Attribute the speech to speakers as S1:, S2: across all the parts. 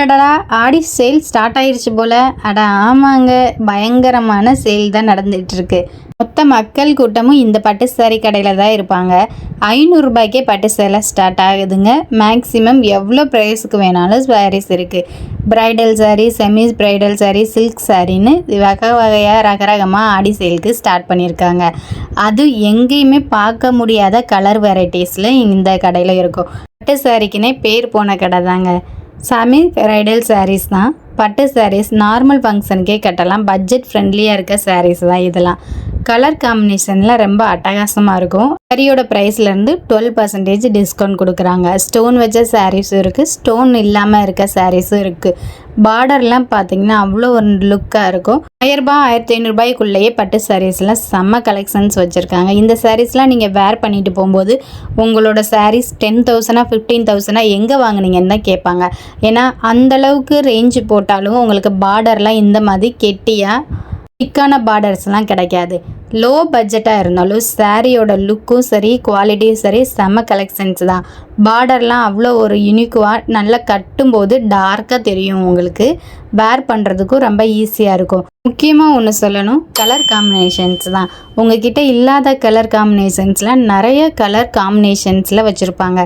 S1: அடடா ஆடி sale start ஆயிடுச்சு போல. அட ஆமாங்க. பயங்கரமான சேல் தான் நடந்துட்டு இருக்கு மொத்த மக்கள் கூட்டமும் இந்த பட்டு சாரி கடையில் தான் இருப்பாங்க. ஐநூறுரூபாய்க்கே பட்டு சேலை ஸ்டார்ட் ஆகுதுங்க. மேக்ஸிமம் எவ்வளோ ப்ரைஸுக்கு வேணாலும் சாரீஸ் இருக்குது bridal saree semi bridal saree silk சாரின்னு வகை வகையாக ரகரகமாக ஆடி சேலுக்கு ஸ்டார்ட் பண்ணியிருக்காங்க. அது எங்கேயுமே பார்க்க முடியாத கலர் வெரைட்டிஸில் இந்த கடையில் இருக்கும். பட்டு சாரிக்குன்னே பேர் போன கடை தாங்க. சாமி பிரைடல் சாரீஸ் தான். பட்டு சாரீஸ் நார்மல் ஃபங்க்ஷனுக்கே கட்டலாம். பட்ஜெட் ஃப்ரெண்ட்லியாக இருக்க சாரீஸ் தான் இதெல்லாம். கலர் காம்பினேஷனில் ரொம்ப அட்டகாசமாக இருக்கும். சாரியோட ப்ரைஸ்லேருந்து டுவெல் பர்சன்டேஜ் டிஸ்கவுண்ட் கொடுக்குறாங்க. ஸ்டோன் வச்ச சாரீஸும் இருக்குது ஸ்டோன் இல்லாமல் இருக்க சாரீஸும் இருக்குது பார்டர்லாம் பார்த்தீங்கன்னா அவ்வளோ ஒரு லுக்காக இருக்கும். ஆயிரரூபா ஆயிரத்தி ஐநூறுபாய்க்குள்ளேயே பட்டு சாரீஸ்லாம் செம்ம கலெக்ஷன்ஸ் வச்சுருக்காங்க. இந்த சாரீஸ்லாம் நீங்கள் வேர் பண்ணிட்டு போகும்போது உங்களோட சாரீஸ் டென் தௌசண்டாக ஃபிஃப்டீன் தௌசண்டாக எங்கே வாங்குனீங்கன்னு தான் கேட்பாங்க. ஏன்னா அந்தளவுக்கு ரேஞ்சு போட்டாலும் உங்களுக்கு பார்டர்லாம் இந்த மாதிரி கெட்டியாக திக்கான பார்டர்ஸ்லாம் கிடைக்காது. லோ பட்ஜெட்டாக இருந்தாலும் சாரியோட லுக்கும் சரி குவாலிட்டியும் சரி செம கலெக்ஷன்ஸ் தான். பார்டர்லாம் அவ்வளோ ஒரு யூனிக்குவாக நல்லா கட்டும்போது டார்க்காக தெரியும் உங்களுக்கு. வேர் பண்ணுறதுக்கும் ரொம்ப ஈஸியாக இருக்கும். முக்கியமாக ஒன்று சொல்லணும் கலர் காம்பினேஷன்ஸ் தான். உங்ககிட்ட இல்லாத கலர் காம்பினேஷன்ஸில் நிறைய கலர் காம்பினேஷன்ஸில் வச்சுருப்பாங்க.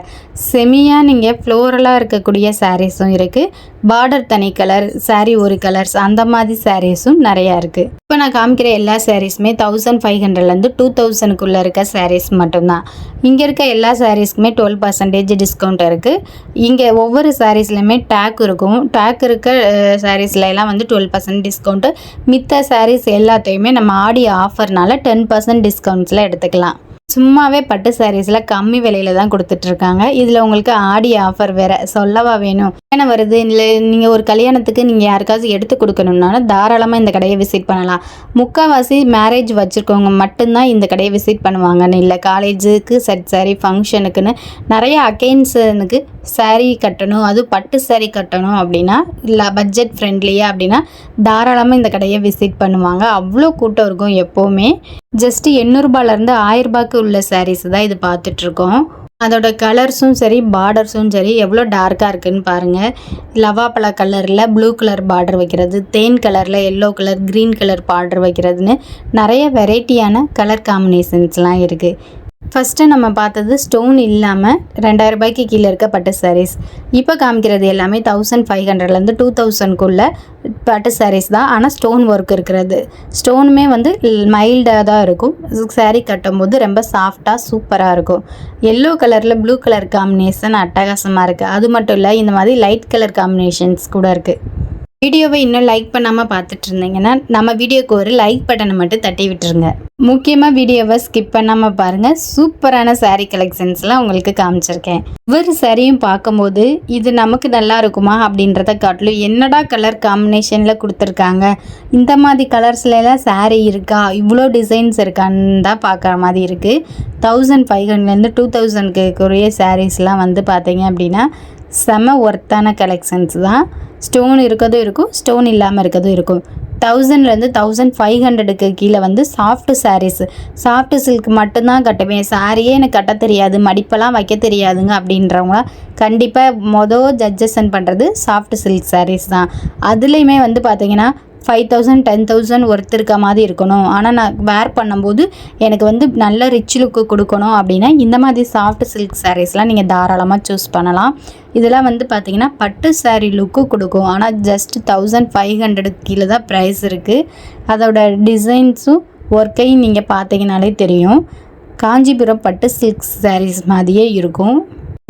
S1: செமியாக நீங்கள் ஃப்ளோரலாக இருக்கக்கூடிய சாரீஸும் இருக்குது பார்டர் தனி கலர் சாரீ ஒரு கலர்ஸ் அந்த மாதிரி சாரீஸும் நிறையா இருக்குது இப்போ நான் காமிக்கிற எல்லா சாரீஸுமே தௌசண்ட் ஃபைவ் ஹண்ட்ரட்லேருந்து டூ தௌசண்ட்குள்ளே இருக்க சாரீஸ் மட்டும்தான். இங்கே இருக்க எல்லா சாரீஸ்க்குமே டுவெல் பர்சன்டேஜ் டிஸ்கவுண்ட் இருக்குது இங்கே ஒவ்வொரு சாரீஸ்லையுமே டேக் இருக்கும். டேக் இருக்க சாரீஸ்ல எல்லாம் வந்து டுவெல் பர்சன்ட் டிஸ்கவுண்ட்டு மித்த சாரீஸ் எல்லாத்தையுமே நம்ம ஆடி ஆஃபர்னால டென் பர்சன்ட் டிஸ்கவுண்ட்ஸில் எடுத்துக்கலாம். சும்மாவே பட்டு சாரீஸில் கம்மி விலையில தான் கொடுத்துட்ருக்காங்க. இதில் உங்களுக்கு ஆடி ஆஃபர் வேறு சொல்லவா வேணும்? என்ன வருது? இல்லை நீங்கள் ஒரு கல்யாணத்துக்கு நீங்கள் யாருக்காச்சும் எடுத்து கொடுக்கணுன்னாலும் தாராளமாக இந்த கடையை விசிட் பண்ணலாம். முக்கால்வாசி மேரேஜ் வச்சுருக்கவங்க மட்டும்தான் இந்த கடையை விசிட் பண்ணுவாங்கன்னு இல்லை. காலேஜுக்கு செட் சாரி ஃபங்க்ஷனுக்குன்னு நிறைய அக்கேன்ஸனுக்கு சாரீ கட்டணும் அதுவும் பட்டு சாரீ கட்டணும் அப்படின்னா இல்லை பட்ஜெட் ஃப்ரெண்ட்லியாக அப்படின்னா தாராளமாக இந்த கடையை விசிட் பண்ணுவாங்க. அவ்வளோ கூட்டம் இருக்கும் எப்போவுமே. ஜஸ்ட்டு எண்ணூறுபாலேருந்து ஆயிரரூபாய்க்கு உள்ள சாரீஸ் தான் இது பார்த்துட்ருக்கோம். அதோட கலர்ஸும் சரி பார்டர்ஸும் சரி எவ்வளோ டார்க்காக இருக்குன்னு பாருங்கள் லவாப்பழ கலரில் ப்ளூ கலர் பார்டர் வைக்கிறது தேன் கலரில் yellow colour green colour border வைக்கிறதுன்னு நிறைய வெரைட்டியான கலர் காம்பினேஷன்ஸ்லாம் இருக்குது ஃபஸ்ட்டு நம்ம பார்த்தது ஸ்டோன் இல்லாமல் ரெண்டாயிரம் ரூபாய்க்கு கீழே இருக்க பட்டு சாரீஸ் இப்போ காமிக்கிறது எல்லாமே தௌசண்ட் ஃபைவ் ஹண்ட்ரட்லேருந்து டூ தௌசண்ட்குள்ளே பட்டு சாரீஸ் தான். ஆனால் ஸ்டோன் ஒர்க் இருக்கிறது. ஸ்டோனுமே வந்து மைல்டாக தான் இருக்கும். சாரீ கட்டும்போது ரொம்ப சாஃப்டாக சூப்பராக இருக்கும். எல்லோ கலரில் ப்ளூ கலர் காம்பினேஷன் அட்டகாசமாக இருக்குது அது மட்டும் இல்லை இந்த மாதிரி லைட் கலர் காம்பினேஷன்ஸ் கூட இருக்குது வீடியோவை இன்னும் லைக் பண்ணாமல் பார்த்துட்டு இருந்தீங்கன்னா நம்ம வீடியோக்கு ஒரு லைக் பட்டனை மட்டும் தட்டி விட்டுருங்க. முக்கியமாக வீடியோவை ஸ்கிப் பண்ணாமல் பாருங்கள் சூப்பரான சாரீ கலெக்ஷன்ஸ்லாம் உங்களுக்கு காமிச்சிருக்கேன். ஒவ்வொரு சாரியும் பார்க்கும்போது இது நமக்கு நல்லா இருக்குமா அப்படின்றத காட்டிலும் என்னடா கலர் காம்பினேஷனில் கொடுத்துருக்காங்க? இந்த மாதிரி கலர்ஸ்லாம் சாரீ இருக்கா? இவ்வளோ டிசைன்ஸ் இருக்கான்னு தான் பார்க்குற மாதிரி இருக்குது தௌசண்ட் ஃபைவ் ஹண்ட்ரட்லேருந்து டூ தௌசண்ட்க்குரிய சாரீஸ்லாம் வந்து பார்த்தீங்க அப்படின்னா செம ஒர்த்தான கலெக்ஷன்ஸ் தான். ஸ்டோன் இருக்கிறதும் இருக்கும் ஸ்டோன் இல்லாமல் இருக்கிறதும் இருக்கும். தௌசண்ட்லேருந்து தௌசண்ட் ஃபைவ் ஹண்ட்ரடுக்கு கீழே வந்து சாஃப்ட் சாரீஸ் சாஃப்ட் சில்க் மட்டும்தான் கட்டுவேன். சாரியே எனக்கு கட்ட தெரியாது மடிப்பெல்லாம் வைக்க தெரியாதுங்க அப்படின்றவங்க கண்டிப்பாக மொதல் ஜட்ஜஸன் பண்ணுறது சாஃப்ட் சில்க் சாரீஸ் தான். அதுலேயுமே வந்து பார்த்தீங்கன்னா five thousand ten thousand worth இருக்க மாதிரி இருக்கணும். ஆனால் நான் வேர் பண்ணும்போது எனக்கு வந்து நல்ல ரிச் லுக்கு கொடுக்கணும் அப்படின்னா இந்த மாதிரி சாஃப்ட் சில்க் சாரீஸ்லாம் நீங்கள் தாராளமாக சூஸ் பண்ணலாம். இதெல்லாம் வந்து பார்த்தீங்கன்னா பட்டு சாரீ லுக்கு கொடுக்கும். ஆனால் ஜஸ்ட் தௌசண்ட் ஃபைவ் ஹண்ட்ரடுக்கு கீழே தான் ப்ரைஸ் இருக்குது அதோட டிசைன்ஸும் ஒர்க்கையும் நீங்கள் பார்த்தீங்கனாலே தெரியும். காஞ்சிபுரம் பட்டு சில்க் சாரீஸ் மாதிரியே இருக்கும்.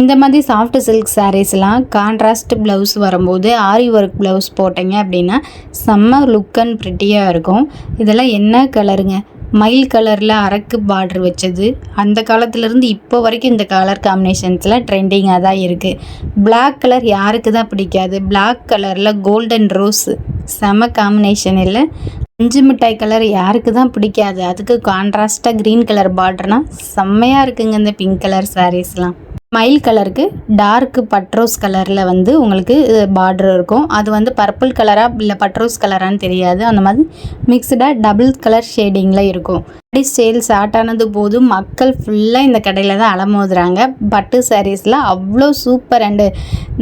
S1: இந்த மாதிரி சாஃப்ட் சில்க் சாரீஸ்லாம் கான்ட்ராஸ்ட் ப்ளவுஸ் வரும்போது ஆரி ஒர்க் ப்ளவுஸ் போட்டிங்க அப்படின்னா செம்ம லுக் அண்ட் ப்ரிட்டியாக இருக்கும். இதெல்லாம் என்ன கலருங்க மயில் கலரில் அரக்கு பார்டர் வச்சது. அந்த காலத்துலேருந்து இப்போ வரைக்கும் இந்த கலர் காம்பினேஷன்ஸில் ட்ரெண்டிங்காக தான் இருக்குது பிளாக் கலர் யாருக்கு தான் பிடிக்காது? பிளாக் கலரில் கோல்டன் ரோஸ் செம காம்பினேஷன் இல்லை அஞ்சு மிட்டாய் கலர் யாருக்கு தான் பிடிக்காது? அதுக்கு கான்ட்ராஸ்ட்டாக க்ரீன் கலர் பார்டர்னா செம்மையாக இருக்குங்க இந்த பிங்க் கலர் சாரீஸ்லாம் மயில் கலருக்கு டார்க் பட்ரோஸ் கலரில் வந்து உங்களுக்கு பார்டர் இருக்கும். அது வந்து பர்பிள் கலராக இல்லை பட்ரோஸ் கலரான்னு தெரியாது. அந்த மாதிரி மிக்சடாக டபுள் கலர் ஷேடிங்கில் இருக்கும். அப்படி சேல் ஸ்டார்ட் ஆனது போதும். மக்கள் ஃபுல்லாக இந்த கடையில் தான் அலமோதுறாங்க. பட்டு சாரீஸில் அவ்வளோ சூப்பர் அண்டு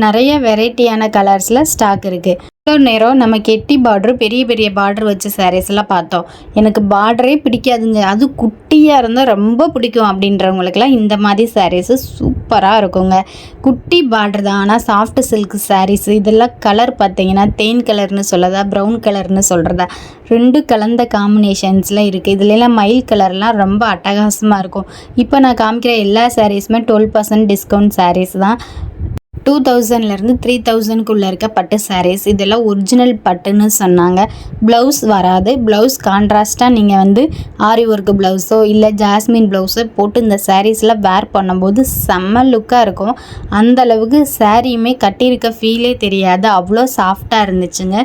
S1: நிறைய வெரைட்டியான கலர்ஸில் ஸ்டாக் இருக்குது இவ்வளோ நேரம் நம்ம கெட்டி பார்ட்ரு பெரிய பெரிய பார்ட்ரு வச்ச சாரீஸ் எல்லாம் பார்த்தோம். எனக்கு பார்டரே பிடிக்காதுங்க. அது குட்டியாக இருந்தால் ரொம்ப பிடிக்கும் அப்படின்றவங்களுக்குலாம் இந்த மாதிரி சாரீஸு சூப்பராக இருக்குங்க. குட்டி பார்டர் தான். ஆனால் சாஃப்ட் சில்க் சாரீஸ் இதெல்லாம் கலர் பார்த்தீங்கன்னா தேன் கலர்னு சொல்லதா ப்ரௌன் கலர்னு சொல்கிறதா ரெண்டு கலந்த காம்பினேஷன்ஸில் இருக்குது இதுலலாம் மயில் கலர்லாம் ரொம்ப அட்டகாசமாக இருக்கும். இப்போ நான் காமிக்கிற எல்லா சாரீஸுமே டுவெல் பர்சன்ட் டிஸ்கவுண்ட் சாரீஸ் தான். டூ தௌசண்ட்லேருந்து த்ரீ தௌசண்ட்குள்ளே இருக்க பட்டு சாரீஸ் இதெல்லாம் ஒரிஜினல் பட்டுன்னு சொன்னாங்க. ப்ளவுஸ் வராது. ப்ளவுஸ் கான்ட்ராஸ்ட்டாக நீங்கள் வந்து ஆரி ஒர்க்கு ப்ளவுஸோ இல்லை ஜாஸ்மின் ப்ளவுஸோ போட்டு இந்த சாரீஸ்லாம் வேர் பண்ணும்போது செம்ம லுக்காக இருக்கும். அந்தளவுக்கு சாரியுமே கட்டியிருக்க ஃபீலே தெரியாது. அவ்வளோ சாஃப்டாக இருந்துச்சுங்க.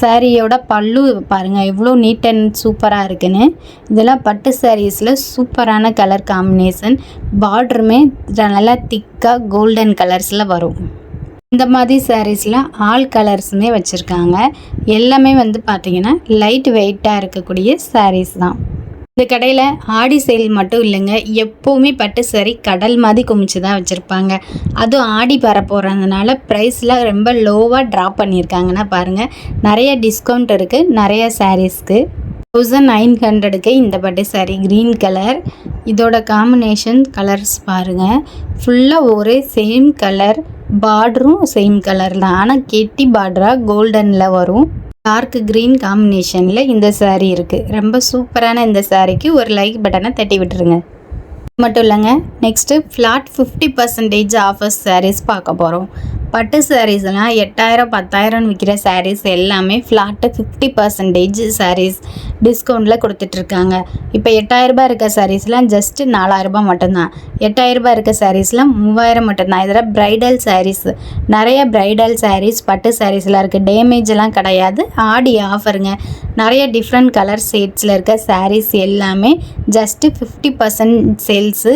S1: சாரியோட பல்லு பாருங்கள் எவ்வளோ நீட் அண்ட் சூப்பராக இருக்குன்னு. இதெல்லாம் பட்டு சாரீஸில் சூப்பரான கலர் காம்பினேஷன் பார்டருமே நல்லா திக் திக்காக கோல்டன் கலர்ஸில் வரும். இந்த மாதிரி சாரீஸில் ஆல் கலர்ஸுமே வச்சுருக்காங்க. எல்லாமே வந்து பார்த்திங்கன்னா லைட் வெயிட்டாக இருக்கக்கூடிய சாரீஸ் தான். இந்த கடையில் ஆடி சேல் மட்டும் இல்லைங்க. எப்போவுமே பட்டு சரி கடல் மாதிரி குமிச்சு தான் வச்சுருப்பாங்க. அதுவும் ஆடி பர போகிறதுனால ப்ரைஸில் ரொம்ப லோவாக ட்ராப் பண்ணியிருக்காங்கன்னா பாருங்கள் நிறைய டிஸ்கவுண்ட் இருக்குது நிறைய சாரீஸ்க்கு தௌசண்ட் நைன் ஹண்ட்ரடுக்கு இந்த பட்டு சாரீ க்ரீன் கலர் இதோட காம்பினேஷன் கலர்ஸ் பாருங்கள் ஃபுல்லாக ஒரே சேம் கலர் பார்டரும் சேம் கலர் தான். ஆனால் கெட்டி பார்டராக கோல்டனில் வரும். டார்க் க்ரீன் காம்பினேஷனில் இந்த சாரீ இருக்குது ரொம்ப சூப்பரான இந்த சாரீக்கு ஒரு லைக் பட்டனை தட்டி விட்டுருங்க. மட்டும் இல்லைங்க next flat fifty percentage offers saris பார்க்க போகிறோம் பட்டு சாரீஸ்லாம் எட்டாயிரம் பத்தாயிரம்னு விற்கிற சாரீஸ் எல்லாமே ஃப்ளாட்டு ஃபிஃப்டி பர்சன்டேஜ் சாரீஸ் டிஸ்கவுண்ட்டில் கொடுத்துட்ருக்காங்க. இப்போ எட்டாயிரரூபா இருக்க சாரீஸ்லாம் ஜஸ்ட்டு நாலாயிரரூபா மட்டும்தான். எட்டாயிரரூபா இருக்க சாரீஸ்லாம் மூவாயிரம் மட்டும்தான். இதில் ப்ரைடல் சாரீஸ் நிறைய ப்ரைடல் சாரீஸ் பட்டு சாரீஸ்லாம் இருக்குது டேமேஜ் எல்லாம் கிடையாது. ஆடி ஆஃபருங்க நிறைய டிஃப்ரெண்ட் கலர் ஷேட்ஸில் இருக்க சாரீஸ் எல்லாமே ஜஸ்ட்டு ஃபிஃப்டி பர்சன்ட் சேல்ஸு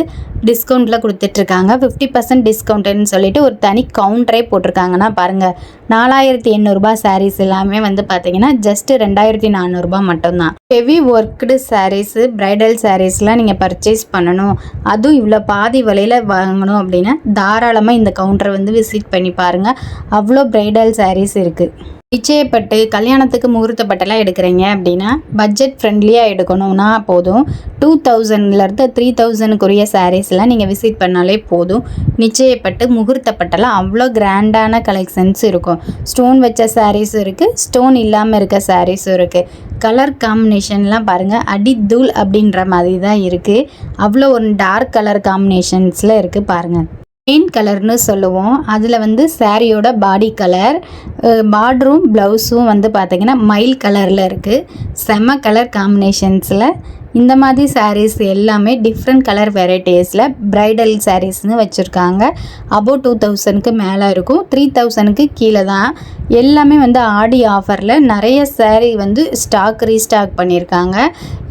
S1: டிஸ்கவுண்ட்டில் கொடுத்துட்ருக்காங்க. ஃபிஃப்டி பர்சன்ட் டிஸ்கவுண்ட்டுன்னு சொல்லிட்டு ஒரு தனி கவுண்டரே போட்டிருக்காங்கன்னா பாருங்கள் நாலாயிரத்தி எண்ணூறுபா சாரீஸ் எல்லாமே வந்து பார்த்தீங்கன்னா ஜஸ்ட்டு ரெண்டாயிரத்தி நானூறுபா மட்டும்தான். ஹெவி ஒர்க்குடு சாரீஸு ப்ரைடல் சாரீஸ்லாம் நீங்கள் பர்ச்சேஸ் பண்ணணும். அதுவும் இவ்வளோ பாதி விலையில் வாங்கணும் அப்படின்னா தாராளமாக இந்த கவுண்டரை வந்து விசிட் பண்ணி பாருங்கள் அவ்வளோ ப்ரைடல் சாரீஸ் இருக்குது நிச்சயப்பட்டு கல்யாணத்துக்கு முகூர்த்தப்பட்டெல்லாம் எடுக்கிறீங்க அப்படின்னா பட்ஜெட் ஃப்ரெண்ட்லியாக எடுக்கணும்னா போதும். டூ தௌசண்ட்லேருந்து த்ரீ தௌசண்ட்க்குரிய சாரீஸ்லாம் நீங்கள் விசிட் பண்ணாலே போதும். நிச்சயப்பட்டு முகூர்த்தப்பட்டெல்லாம் அவ்வளோ கிராண்டான கலெக்ஷன்ஸ் இருக்கும். ஸ்டோன் வச்ச சாரீஸும் இருக்குது ஸ்டோன் இல்லாமல் இருக்க சாரீஸும் இருக்குது கலர் காம்பினேஷன்லாம் பாருங்கள் அடி தூள் அப்படின்ற மாதிரி தான் இருக்குது அவ்வளோ ஒரு டார்க் கலர் காம்பினேஷன்ஸில் இருக்குது பாருங்கள் மெயின் கலர்னு சொல்லுவோம். அதில் வந்து சாரியோட பாடி கலர் பார்டரும் ப்ளவுஸும் வந்து பார்த்திங்கன்னா மைல் கலரில் இருக்குது செம்ம கலர் காம்பினேஷன்ஸில் இந்த மாதிரி சாரீஸ் எல்லாமே டிஃப்ரெண்ட் கலர் வெரைட்டிஸில் ப்ரைடல் சாரீஸ்னு வச்சுருக்காங்க. அபோவ் டூ தௌசண்ட்க்கு மேலே இருக்கும். த்ரீ தௌசண்ட்க்கு கீழே தான். எல்லாமே வந்து ஆடி ஆஃபரில் நிறைய சாரீ வந்து ஸ்டாக் ரீஸ்டாக் பண்ணியிருக்காங்க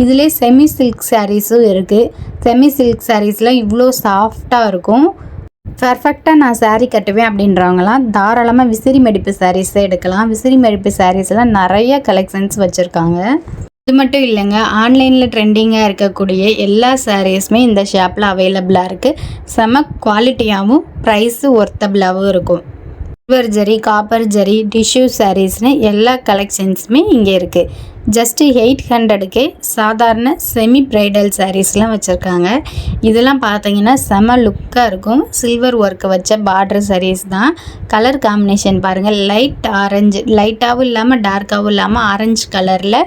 S1: இதிலே செமி சில்க் சாரீஸும் இருக்குது செமி சில்க் சாரீஸ்லாம் இவ்வளோ சாஃப்டாக இருக்கும். பர்ஃபெக்டாக நான் சாரீ கட்டுவேன் அப்படின்றவங்களாம் தாராளமாக விசிறி மடிப்பு சாரீஸே எடுக்கலாம். விசிறி மடிப்பு சாரீஸ்லாம் நிறைய கலெக்ஷன்ஸ் வச்சுருக்காங்க. இது மட்டும் இல்லைங்க ஆன்லைனில் ட்ரெண்டிங்காக இருக்கக்கூடிய எல்லா சாரீஸுமே இந்த ஷாப்பில் அவைலபிளாக இருக்குது செம குவாலிட்டியாகவும் ப்ரைஸு ஒர்த்தபிளாகவும் இருக்கும். Silver zari copper zari tissue சாரீஸ்னு எல்லா கலெக்ஷன்ஸுமே இங்கே இருக்குது ஜஸ்ட்டு எயிட் ஹண்ட்ரடுக்கே சாதாரண செமி ப்ரைடல் சாரீஸ்லாம் வச்சுருக்காங்க. இதெல்லாம் பார்த்தீங்கன்னா செம லுக்காக இருக்கும். சில்வர் ஒர்க்கு வச்ச பார்டர் சாரீஸ் தான். கலர் காம்பினேஷன் பாருங்கள் லைட் ஆரஞ்சு லைட்டாகவும் இல்லாமல் டார்க்காகவும் இல்லாமல் ஆரஞ்சு கலரில்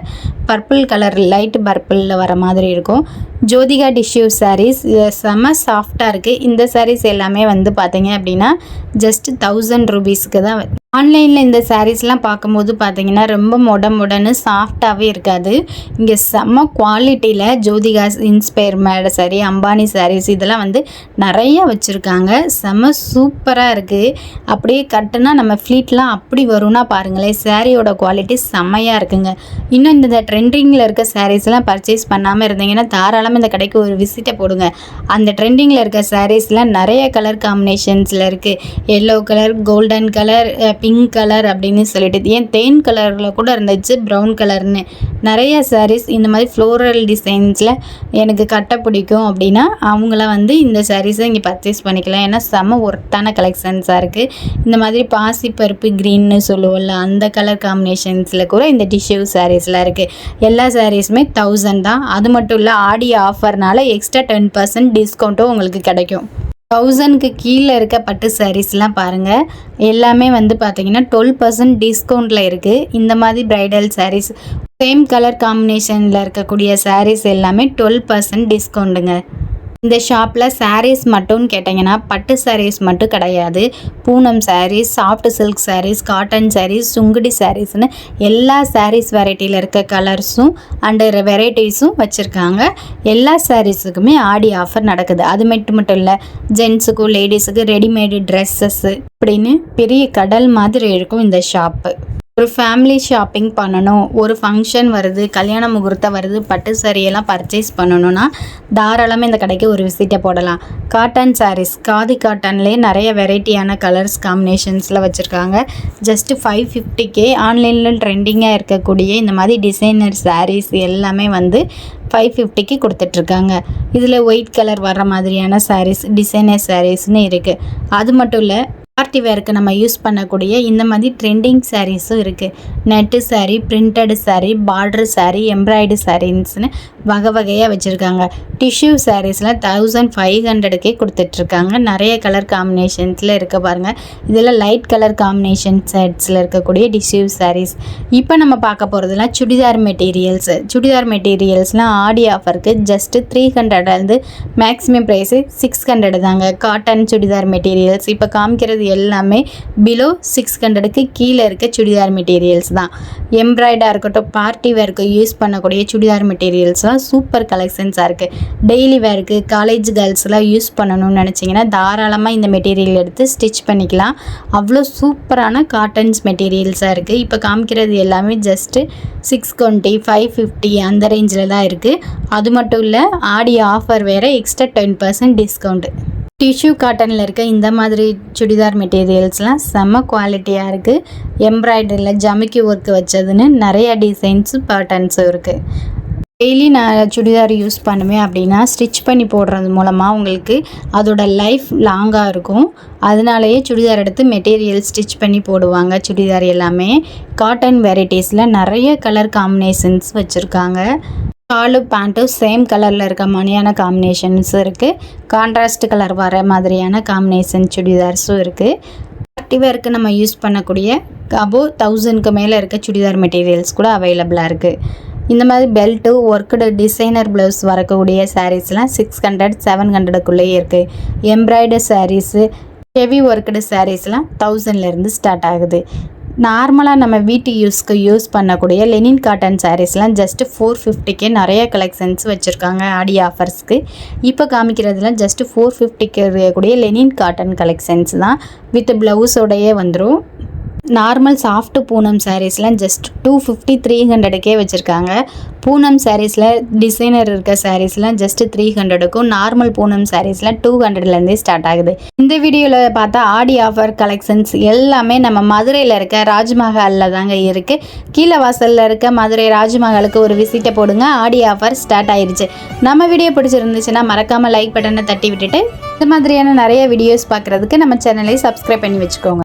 S1: பர்பிள் கலர் லைட் பர்பிளில் வர மாதிரி இருக்கும். ஜோதிகா டிஷ்யூ சாரீஸ் செம்ம சாஃப்டாக இருக்குது இந்த சாரீஸ் எல்லாமே வந்து பார்த்தீங்க அப்படின்னா ஜஸ்ட் தௌசண்ட் ருபீஸ்க்கு தான் ஆன்லைனில் இந்த சாரீஸ்லாம் பார்க்கும்போது பார்த்தீங்கன்னா ரொம்ப மொட மொடன்னு சாஃப்டாகவே இருக்காது. இங்கே செம்ம குவாலிட்டியில் Jyothika inspire made sorry Ambani saris இதெல்லாம் வந்து நிறைய வச்சுருக்காங்க. செம்ம சூப்பராக இருக்குது அப்படியே கட்டுனா நம்ம ஃப்ளீட்லாம் அப்படி வரும்னா பாருங்களேன் சாரியோட குவாலிட்டி செம்மையாக இருக்குங்க. இன்னும் இந்த ட்ரெண்டிங்கில் இருக்க சாரீஸ்லாம் பர்ச்சேஸ் பண்ணாமல் இருந்தீங்கன்னா தாராளமாக இந்த கடைக்கு ஒரு விசிட்டை போடுங்க. அந்த ட்ரெண்டிங்கில் இருக்க சாரீஸ்லாம் நிறைய கலர் காம்பினேஷன்ஸில் இருக்குது yellow colour golden colour pink colour அப்படின்னு சொல்லிட்டு. ஏன் தேன் கலரில் கூட இருந்துச்சு ப்ரௌன் கலர்னு நிறைய சாரீஸ் இந்த மாதிரி ஃப்ளோரல் டிசைன்ஸில் எனக்கு கட்ட பிடிக்கும் அப்படின்னா அவங்கள வந்து இந்த சாரீஸை இங்கே பர்ச்சேஸ் பண்ணிக்கலாம். ஏன்னா செம்ம ஒர்த்தான கலெக்ஷன்ஸாக இருக்குது இந்த மாதிரி பாசிப்பருப்பு க்ரீன்னு சொல்லுவோம்ல அந்த கலர் காம்பினேஷன்ஸில் கூட இந்த டிஷ்யூ சாரீஸ்லாம் இருக்குது எல்லா சாரீஸுமே தௌசண்ட் தான். அது மட்டும் இல்லை ஆடி ஆஃபர்னால எக்ஸ்ட்ரா டென் பர்சன்ட் டிஸ்கவுண்ட்டும் உங்களுக்கு கிடைக்கும். தௌசண்ட்க்கு கீழே இருக்க பட்டு சாரீஸ்லாம் பாருங்கள் எல்லாமே வந்து பார்த்தீங்கன்னா டுவெல் பர்சன்ட் டிஸ்கவுண்ட்டில் இருக்குது இந்த மாதிரி ப்ரைடல் சாரீஸ் சேம் கலர் காம்பினேஷனில் இருக்கக்கூடிய சாரீஸ் எல்லாமே டுவெல் பர்சன்ட் டிஸ்கவுண்ட்டுங்க இந்த ஷாப்பில் சாரீஸ் மட்டும்னு கேட்டிங்கன்னா பட்டு சாரீஸ் மட்டும் கிடையாது. Poonam sarees soft silk sarees cotton sarees Sungudi சாரீஸ்னு எல்லா சாரீஸ் வெரைட்டியில் இருக்க கலர்ஸும் அண்டு வெரைட்டிஸும் வச்சுருக்காங்க. எல்லா சாரீஸுக்குமே ஆடி ஆஃபர் நடக்குது. அது மட்டும் மட்டும் இல்லை ஜென்ஸுக்கும் லேடிஸுக்கும் ரெடிமேடு ட்ரெஸ்ஸஸ்ஸு அப்படின்னு பெரிய கடல் மாதிரி இருக்கும் இந்த ஷாப்பு ஒரு ஃபேமிலி ஷாப்பிங் பண்ணணும். ஒரு ஃபங்க்ஷன் வருது கல்யாண முகூர்த்தம் வருது பட்டு சாரியெல்லாம் பர்ச்சேஸ் பண்ணணும்னா தாராளமாக இந்த கடைக்கு ஒரு விசிட்டை போடலாம். காட்டன் சாரீஸ் காதி காட்டன்லேயே நிறைய வெரைட்டியான கலர்ஸ் காம்பினேஷன்ஸில் வச்சுருக்காங்க. ஜஸ்ட்டு ஃபைவ் ஃபிஃப்டிக்கே ஆன்லைனில் ட்ரெண்டிங்காக இருக்கக்கூடிய இந்த மாதிரி டிசைனர் சாரீஸ் எல்லாமே வந்து ஃபைவ் ஃபிஃப்டிக்கு கொடுத்துட்ருக்காங்க. இதில் ஒயிட் கலர் வர்ற மாதிரியான சாரீஸ் டிசைனர் சாரீஸ்னு இருக்குது அது மட்டும் இல்லை பார்ட்டி வேருக்கு நம்ம யூஸ் பண்ணக்கூடிய இந்த மாதிரி ட்ரெண்டிங் சாரீஸும் இருக்குது net sari printed sari border sari embroidered சாரீஸ்னு வகை வகையாக வச்சுருக்காங்க. டிஷ்யூ சாரீஸ்லாம் தௌசண்ட் ஃபைவ் ஹண்ட்ரடுக்கே கொடுத்துட்ருக்காங்க நிறைய கலர் காம்பினேஷன்ஸில் இருக்க பாருங்கள் இதில் லைட் கலர் காம்பினேஷன் செட்ஸில் இருக்கக்கூடிய டிஷ்யூ சாரீஸ் இப்போ நம்ம பார்க்க போகிறதுலாம் சுடிதார் மெட்டீரியல்ஸ் சுடிதார் மெட்டீரியல்ஸ்லாம் ஆடி ஆஃபருக்கு ஜஸ்ட்டு த்ரீ ஹண்ட்ரட்லேருந்து மேக்ஸிமம் ப்ரைஸு சிக்ஸ் ஹண்ட்ரட் தாங்க. காட்டன் சுடிதார் மெட்டீரியல்ஸ் இப்போ காமிக்கிறது எல்லாமே பிலோ சிக்ஸ் ஹண்ட்ரடுக்கு கீழே இருக்க சுடிதார் மெட்டீரியல்ஸ் தான். எம்ப்ராய்டாக இருக்கட்டும் பார்ட்டி வேருக்கு யூஸ் பண்ணக்கூடிய சுடிதார் மெட்டீரியல்ஸ்லாம் சூப்பர் கலெக்ஷன்ஸாக இருக்குது டெய்லி வேருக்கு காலேஜ் கேர்ள்ஸ்லாம் யூஸ் பண்ணணும்னு நினச்சிங்கன்னா தாராளமாக இந்த மெட்டீரியல் எடுத்து ஸ்டிச் பண்ணிக்கலாம். அவ்வளோ சூப்பரான காட்டன்ஸ் மெட்டீரியல்ஸாக இருக்குது இப்போ காமிக்கிறது எல்லாமே just six twenty five fifty அந்த ரேஞ்சில் தான் இருக்குது அது மட்டும் இல்லை ஆடி ஆஃபர் வேறு extra ten percent discount tissue காட்டனில் இருக்க இந்த மாதிரி சுடிதார் மெட்டீரியல்ஸ்லாம் செம்ம குவாலிட்டியாக இருக்குது. எம்ப்ராய்டரியில் ஜமிக்கி ஒர்க் வச்சதுன்னு நிறைய டிசைன்ஸும் பேட்டர்ன்ஸும் இருக்குது டெய்லி நான் சுடிதார் யூஸ் பண்ணுவேன் அப்படின்னா ஸ்டிச் பண்ணி போடுறது மூலமாக உங்களுக்கு அதோட லைஃப் லாங்காக இருக்கும். அதனாலேயே சுடிதார் எடுத்து மெட்டீரியல் ஸ்டிச் பண்ணி போடுவாங்க சுடிதார் எல்லாமே. காட்டன் வெரைட்டிஸில் நிறைய கலர் காம்பினேஷன்ஸ் வச்சுருக்காங்க. ஷாலு பேண்ட்டும் சேம் கலரில் இருக்க மாதிரியான காம்பினேஷன்ஸும் இருக்குது கான்ட்ராஸ்ட் கலர் வர மாதிரியான காம்பினேஷன் சுடிதார்ஸும் இருக்குது பார்ட்டி நம்ம யூஸ் பண்ணக்கூடிய அபோ தௌசண்ட்க்கு மேலே இருக்க சுடிதார் மெட்டீரியல்ஸ் கூட அவைலபிளாக இருக்குது இந்த மாதிரி பெல்ட்டு ஒர்க்குடு டிசைனர் ப்ளவுஸ் வரக்கூடிய சாரீஸ்லாம் சிக்ஸ் ஹண்ட்ரட் செவன் ஹண்ட்ரடுக்குள்ளேயே இருக்குது எம்ப்ராய்டர் சாரீஸு ஹெவி ஒர்க்குடு சாரீஸ்லாம் தௌசண்ட்லேருந்து ஸ்டார்ட் ஆகுது. நார்மலாக நம்ம வீட்டு யூஸ்க்கு யூஸ் பண்ணக்கூடிய லெனின் காட்டன் சாரீஸ்லாம் ஜஸ்ட்டு ஃபோர் ஃபிஃப்டிக்கே நிறைய கலெக்ஷன்ஸ் வச்சுருக்காங்க ஆடி ஆஃபர்ஸ்க்கு இப்போ காமிக்கிறதுலாம் ஜஸ்ட்டு ஃபோர் ஃபிஃப்டிக்கு இருக்கக்கூடிய லெனின் காட்டன் கலெக்ஷன்ஸ் தான். வித் ப்ளவுஸோடையே வந்துடும் நார்மல் சாஃப்ட் பூனம் சாரீஸ்லாம் ஜஸ்ட் டூ ஃபிஃப்டி த்ரீ ஹண்ட்ரடுக்கே வச்சுருக்காங்க. பூனம் சாரீஸில் டிசைனர் இருக்க சாரீஸ்லாம் ஜஸ்ட் த்ரீ ஹண்ட்ரடுக்கும் நார்மல் பூனம் சாரீஸ்லாம் டூ ஹண்ட்ரட்லேருந்தே ஸ்டார்ட் ஆகுது. இந்த வீடியோவில் பார்த்தா ஆடி ஆஃபர் கலெக்ஷன்ஸ் எல்லாமே நம்ம மதுரையில் இருக்க ராஜ்மஹாலில் தாங்க இருக்குது கீழே வாசலில் இருக்க மதுரை ராஜ்மஹாலுக்கு ஒரு விசிட்டை போடுங்க. ஆடி ஆஃபர் ஸ்டார்ட் ஆயிருச்சு. நம்ம வீடியோ பிடிச்சிருந்துச்சுன்னா மறக்காமல் லைக் பட்டனை தட்டி விட்டுட்டு இந்த மாதிரியான நிறைய வீடியோஸ் பார்க்குறதுக்கு நம்ம சேனலை சப்ஸ்கிரைப் பண்ணி வச்சுக்கோங்க.